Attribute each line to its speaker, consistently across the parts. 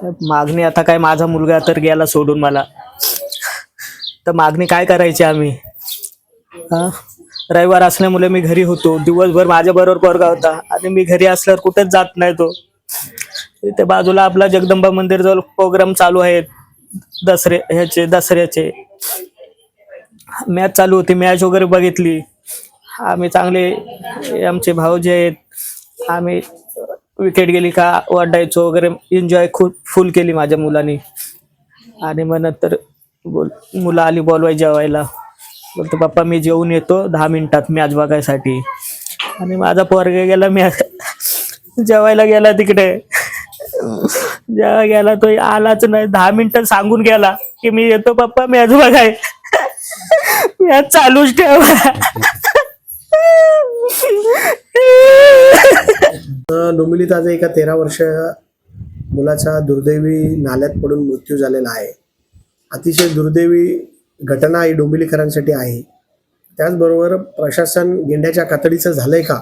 Speaker 1: मागणी आता काय माझा मुलगा तर गेला सोडून मला. तर मागणी काय करायची आम्ही? हा? रविवार असल्यामुळे मी घरी होतो. दिवसभर माझ्या बरोबर पोरगा होता. आणि मी घरी असल्यावर कुठेच जात नाही तो. इथे बाजूला आपला जगदंबा मंदिर जवळ प्रोग्राम चालू आहेत. दसरे ह्याचे दसऱ्याचे. मॅच चालू होती. मॅच वगैरे बघितली. आम्ही चांगले आमचे भाऊ जे आहेत. आम्ही विकेट गेली का वाटायचो वगैरे एन्जॉय खूप फुल केली माझ्या मुलांनी. आणि मग नंतर बोल मुलं आली बोलवाय जेवायला. बोलतो पप्पा मी जेवून येतो दहा मिनिटात मॅच बघायसाठी. आणि माझा पोरग गेला मॅच जेवायला गेला तिकडे. जेव्हा गेला तो आलाच नाही. दहा मिनिटं सांगून गेला की मी येतो पप्पा मॅच बघाय. मॅच चालूच ठेवा
Speaker 2: डोंबिवलीत एका तेरा वर्ष मुलाचा दुर्दैवी नाल्यात पडून मृत्यू झालेला आहे. अतिशय दुर्दैवी घटना ही डोंबिवलीकरांसाठी आहे. त्याचबरोबर प्रशासन गेंड्याच्या कातडीचं झालंय का?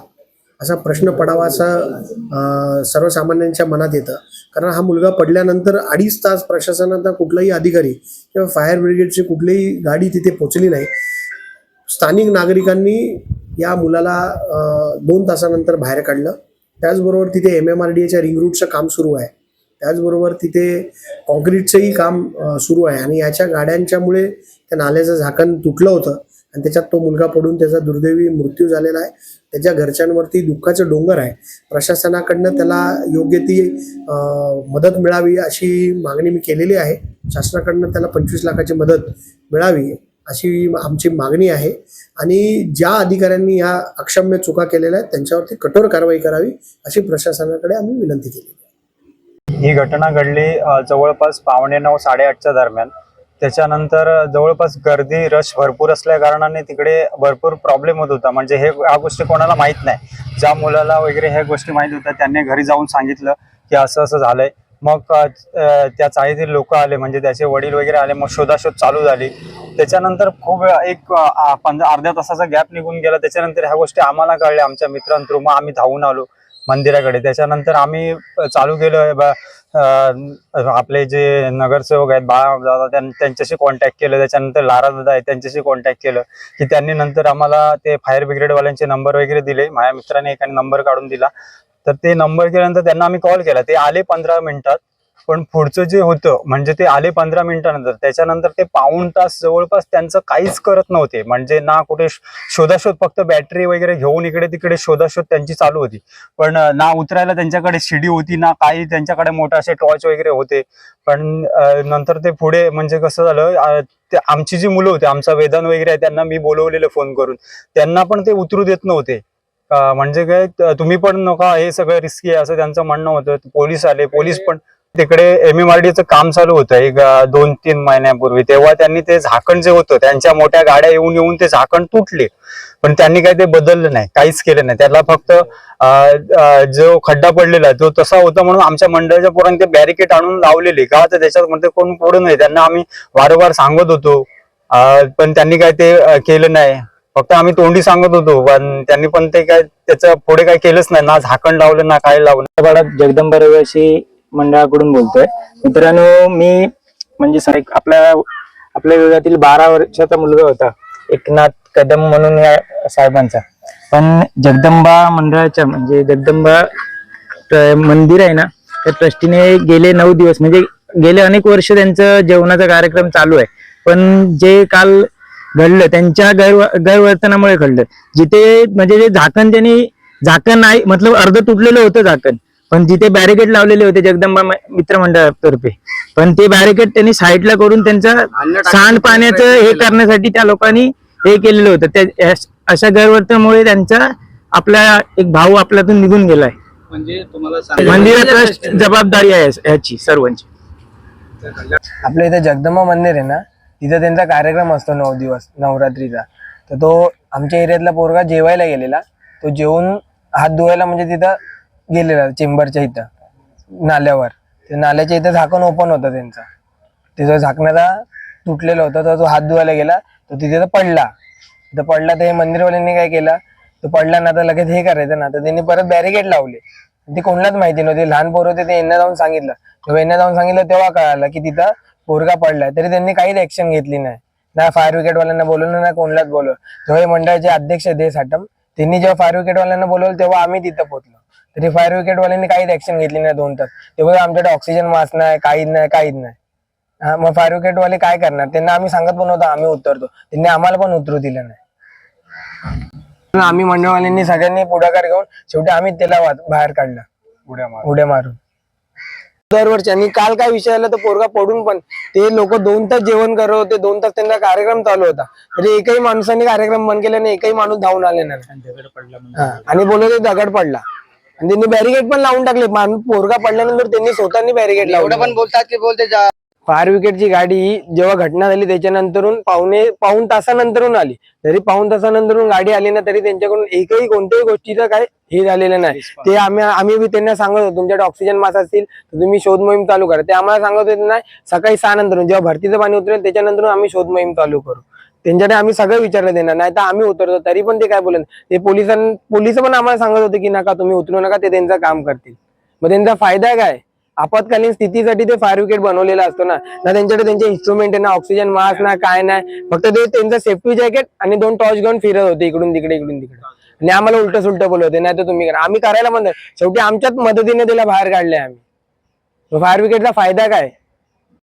Speaker 2: असा प्रश्न पडावा असा सर्वसामान्यांच्या मनात येतं. कारण हा मुलगा पडल्यानंतर अडीच तास प्रशासनाचा कुठलाही अधिकारी किंवा फायर ब्रिगेडची कुठलीही गाडी तिथे पोचली नाही. स्थानिक नागरिकांनी या मुलाला दोन तासानंतर बाहेर काढलं. त्याचबरोबर तिथे एम एम आर डी एच्या रिंग रूटचं काम सुरू आहे. त्याचबरोबर तिथे कॉन्क्रीटचंही काम सुरू आहे. आणि याच्या गाड्यांच्यामुळे त्या नाल्याचं झाकण तुटलं होतं आणि त्याच्यात तो मुलगा पडून त्याचा दुर्दैवी मृत्यू झालेला आहे. त्याच्या घरच्यांवरती दुःखाचं डोंगर आहे. प्रशासनाकडनं त्याला योग्य ती मदत मिळावी अशी मागणी मी केलेली आहे. शासनाकडनं त्याला पंचवीस लाखाची मदत मिळावी. अशी आमची मागणी आहे. आणि ज्या अधिकाऱ्यांनी ह्या अक्षम्य चुका केलेल्या आहेत त्यांच्यावरती कठोर कारवाई करावी अशी प्रशासनाकडे आम्ही विनंती केली
Speaker 3: ही घटना घडली जवळपास पावणे नऊ साडेआठच्या दरम्यान. त्याच्यानंतर जवळपास गर्दी रश भरपूर असल्या कारणाने तिकडे भरपूर प्रॉब्लेम होत होता. म्हणजे हे ह्या गोष्टी कोणाला माहीत नाही. ज्या मुलाला वगैरे ह्या गोष्टी माहीत होत्या त्यांनी घरी जाऊन सांगितलं की असं असं झालंय. मग त्या चाळीतील लोक आले म्हणजे त्याचे वडील वगैरे आले मग शोधाशोध चालू झाली. त्याच्यानंतर खूप वेळा एक पंधरा अर्ध्या तासाचा गॅप निघून गेला. त्याच्यानंतर ह्या गोष्टी आम्हाला कळल्या. आमच्या मित्रांथ्रू मग आम्ही धावून आलो मंदिराकडे. त्याच्यानंतर आम्ही चालू केलं. आपले जे नगरसेवक आहेत बाळा दादा त्यांच्याशी कॉन्टॅक्ट केलं. त्याच्यानंतर लारा दादा आहे त्यांच्याशी कॉन्टॅक्ट केलं की त्यांनी नंतर आम्हाला ते फायर ब्रिगेडवाल्यांचे नंबर वगैरे दिले. माझ्या मित्राने एकाने नंबर काढून दिला. तर ते नंबर केल्यानंतर त्यांना आम्ही कॉल केला. ते आले पंधरा मिनिटात. पण पुढचं जे होतं म्हणजे ते आले पंधरा मिनिटानंतर त्याच्यानंतर ते पाऊण तास जवळपास त्यांचं काहीच करत नव्हते. म्हणजे ना कुठे शोधाशोध फक्त बॅटरी वगैरे घेऊन इकडे तिकडे शोधाशोध त्यांची चालू होती. पण ना उतरायला त्यांच्याकडे शिडी होती ना काही त्यांच्याकडे मोठे असे टॉर्च वगैरे होते. पण नंतर ते पुढे म्हणजे कसं झालं आमची जी मुलं होती आमचा वेदन वगैरे आहे त्यांना मी बोलवलेलं फोन करून. त्यांना पण ते उतरू देत नव्हते. म्हणजे काय तुम्ही पण नका हे सगळं रिस्की आहे असं त्यांचं म्हणणं होतं. पोलीस आले पोलीस पण तिकडे एम एम आर डीचं काम चालू होतं. एक दोन तीन महिन्यापूर्वी. तेव्हा त्यांनी ते झाकण जे होतं त्यांच्या मोठ्या गाड्या येऊन येऊन ते झाकण तुटले. पण त्यांनी काही ते बदललं नाही. काहीच केलं नाही. त्याला फक्त जो खड्डा पडलेला तो तसा होता म्हणून आमच्या मंडळाच्या पोरांनी ते बॅरिकेड आणून लावलेले. का तर त्याच्यामध्ये कोण पडू नाही. त्यांना आम्ही वारंवार सांगत होतो. पण त्यांनी काय ते केलं नाही. फक्त आम्ही तोंडी सांगत होतो. पण त्यांनी पण ते काय त्याचं पुढे काय केलंच नाही. ना झाकण लावलं ना काय लावलं.
Speaker 4: बाळा जगदंबा मंडळाकडून बोलतोय. मित्रांनो मी म्हणजे आपल्या आपल्या विभागातील बारा वर्षाचा मुलगा होता. एकनाथ कदम म्हणून या साहेबांचा. पण जगदंबा मंडळाच्या म्हणजे जगदंबा मंदिर आहे ना त्या ट्रस्टीने गेले नऊ दिवस. म्हणजे गेले अनेक वर्ष त्यांचं जेवणाचा कार्यक्रम चालू आहे. पण जे काल घडलं त्यांच्या गैर गैरवर्तनामुळे घडलं. जिथे म्हणजे जे झाकण त्यांनी झाकण नाही मतलब अर्ध तुटलेलं होतं झाकण. पण जिथे बॅरिकेड लावलेले होते जगदंबा मित्र मंडळातर्फे पण ते बॅरिकेड त्यांनी साईडला करून त्यांचा सांडपाण्याचं हे करण्यासाठी त्या लोकांनी हे केलेलं होतं. अशा गैरवर्तनामुळे त्यांचा आपला एक भाऊ आपल्यातून निघून गेलाय.
Speaker 5: म्हणजे तुम्हाला
Speaker 4: मंदिरा ट्रस्ट जबाबदारी आहे याची सर्वांची.
Speaker 6: आपल्या इथे जगदंबा मंदिर आहे ना तिथं त्यांचा कार्यक्रम असतो नऊ दिवस नवरात्रीचा. तर तो आमच्या एरियातला पोरगा जेवायला गेलेला. तो जेवून हात धुवायला म्हणजे तिथं गेलेला चेंबरच्या इथं नाल्यावर. ते नाल्याच्या इथं झाकण ओपन होतं त्यांचं. तिथं झाकणाचा तुटलेला होता तर तो हात धुवायला गेला तो तिथे तर पडला. तर पडला तर हे मंदिरवाल्यांनी काय केलं? तो पडला ना तर लगेच हे करायचं ना तर त्यांनी परत बॅरिकेड लावले. ती कोणालाच माहिती नव्हती. लहान पोर होते ते यांना जाऊन सांगितलं. जेव्हा यांना जाऊन सांगितलं तेव्हा कळालं की तिथं पोरगा पडलाय तरी त्यांनी काहीच ऍक्शन घेतली नाही. ना फायर ब्रिगेड बोलवलं ना कोणालाच बोलवलं. तेव्हा हे मंडळाचे अध्यक्ष दे साटम त्यांनी जेव्हा फायर ब्रिगेडवाल्यांना बोलवलं तेव्हा आम्ही तिथं पोहोचलो. तरी फायर वाल्यांनी काहीच ऍक्शन घेतली नाही दोन तास तेव्हा आमच्याकडे ऑक्सिजन मास्क नाही काहीच नाही काहीच नाही. हा मग फायर ब्रिगेड वाले काय करणार? त्यांना आम्ही सांगत पण होतो आम्ही उतरतो. त्यांनी आम्हाला पण उतरू दिलं नाही. आम्ही मंडळवाल्यांनी सगळ्यांनी पुढाकार घेऊन शेवटी आम्ही त्याला बाहेर काढलं.
Speaker 3: उड्या मार
Speaker 6: उड्या मारून. दरवर्षी आणि काल काय विषय आला तर पोरगा पडून पण ते लोक दोन तास जेवण करत होते दोन तास त्यांचा कार्यक्रम चालू होता. तरी एकही माणसाने कार्यक्रम बंद केला नाही एकही माणूस धावून आले नाही. आणि बोलत दगड पडला. आणि त्यांनी बॅरिकेड पण लावून टाकले. माणूस पोरगा पडल्यानंतर त्यांनी स्वतःनी बॅरिकेड लावलं पण बोलतात की बोलते फायर ब्रिगेडची गाडी जेव्हा घटना झाली त्याच्यानंतरून पावणे पाऊन तासानंतरून आली. जरी पाऊन तासानंतरून गाडी आली ना तरी त्यांच्याकडून एकही कोणत्याही गोष्टीचं काय हे झालेलं नाही. ते आम्ही आम्ही बी त्यांना सांगत होतो तुमच्याकडे ऑक्सिजन मास असतील तर तुम्ही शोध मोहीम चालू करा. ते आम्हाला सांगत होते नाही सकाळी सहा नंतरून जेव्हा भरतीचं पाणी उतरेल त्याच्यानंतर आम्ही शोध मोहीम चालू करू. त्यांच्याकडे आम्ही सगळं विचारलं देणार नाही तर आम्ही उतरतो. तरी पण ते काय बोलत ते पोलिसां पोलीस पण आम्हाला सांगत होते की नका तुम्ही उतरू नका ते त्यांचं काम करतील. मग त्यांचा फायदा काय? आपत्कालीन स्थितीसाठी ते फायर विकेट बनवलेला असतो ना. ना त्यांच्याकडे त्यांचे इन्स्ट्रुमेंट आहे ना ऑक्सिजन मास्क ना काय नाही. फक्त ते त्यांचं सेफ्टी जॅकेट आणि दोन टॉर्च घेऊन फिरत होते इकडून तिकडे इकडून तिकडे. आणि आम्हाला उलट सुलट बोलत होते नाही तर तुम्ही करा. आम्ही करायला म्हणतो नाही. शेवटी आमच्याच मदतीने त्याला बाहेर काढले आम्ही. फायर विकेटचा फायदा काय?